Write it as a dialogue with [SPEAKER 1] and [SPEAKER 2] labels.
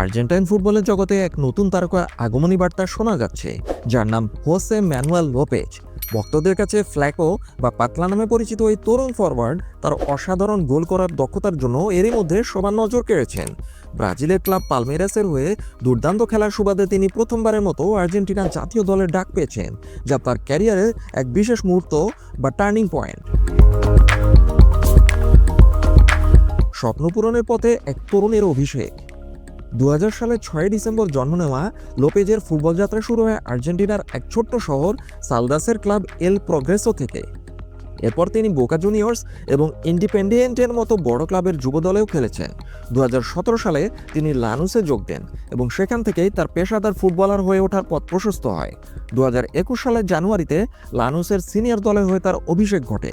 [SPEAKER 1] Argentine ফুটবলের জগতে এক নতুন তারকা আগমনী বার্তা শোনা যাচ্ছে, যার নাম হোসে ম্যানুয়াল লোপেজ। ভক্তদের কাছে ফ্ল্যাকো বা পাতলা নামে পরিচিত এই তরুণ ফরওয়ার্ড তার অসাধারণ গোল করার দক্ষতার জন্য এরই মধ্যে সবার নজর কেড়েছেন। ব্রাজিলের ক্লাব পালমেরাসের হয়ে দুর্দান্ত খেলার সুবাদে তিনি প্রথমবারের মতো আর্জেন্টিনা জাতীয় দলের ডাক পেয়েছেন, যা তার ক্যারিয়ারের এক বিশেষ মুহূর্ত বা টার্নিং পয়েন্ট। স্বপ্নপূরণের পথে এক তরুণের অভিষেক। দু হাজার সালের ছয় ডিসেম্বর জন্ম নেওয়া লোপেজের ফুটবল যাত্রা শুরু হয় আর্জেন্টিনার এক ছোট্ট শহর সালদাসের ক্লাব এল প্রগ্রেসো থেকে। এরপর তিনি বোকা জুনিয়র্স এবং ইন্ডিপেন্ডিয়েন্টের মতো বড় ক্লাবের যুব দলেও খেলেছেন। দু হাজার সতেরো সালে তিনি লানুসে যোগ দেন এবং সেখান থেকেই তার পেশাদার ফুটবলার হয়ে ওঠার পথ প্রশস্ত হয়। দু হাজার একুশ সালের জানুয়ারিতে লানুসের সিনিয়র দলে হয়ে তার অভিষেক ঘটে।